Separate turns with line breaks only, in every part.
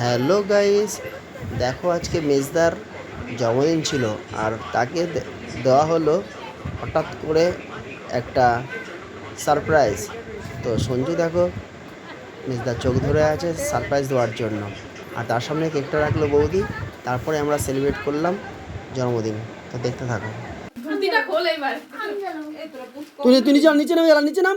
Hello guys দেখো আজকে মেজদার জন্মদিন ছিল আর তাকে দে- দেওয়া হলো হঠাৎ করে একটা সারপ্রাইজ তো সঞ্জু দেখো মেজদার চোখ ধরে আছে সারপ্রাইজ দেওয়ার জন্য। আর তার সামনে কেকটা রাখল বৌদি তারপরে আমরা সেলিব্রেট করলাম জন্মদিন। তো দেখতে থাকো।
ধুতিটা খোল এবার।
তুই তুই নিচে নাম নিচে নাম নিচে নাম।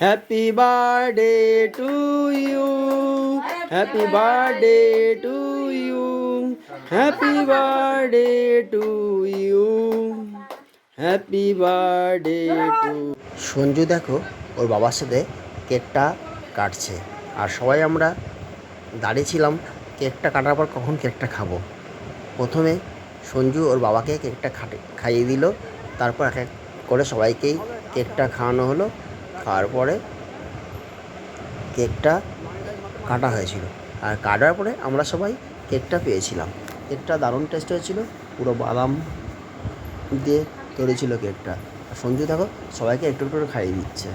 Happy birthday to you happy birthday to you happy birthday to you happy birthday to Sanju দেখো ওর বাবার সাথে কেকটা কাটছে। আর সবাই আমরা দাঁড়িয়েছিলাম কেকটা কাটার পর কখন কেকটা খাব। প্রথমে সঞ্জু ওর বাবাকে কেকটা খাটে খাইয়ে দিল। তারপর এক এক করে সবাইকেই কেকটা খাওয়ানো হলো। খাওয়ার পরে কেকটা কাটা হয়েছিল। আর কাটার পরে আমরা সবাই কেকটা পেয়েছিলাম। কেকটা দারুণ টেস্ট হয়েছিল। পুরো বাদাম দিয়ে তৈরি ছিল কেকটা। আর সঞ্জু দেখো সবাইকে একটু একটু করে খাইয়ে দিচ্ছে।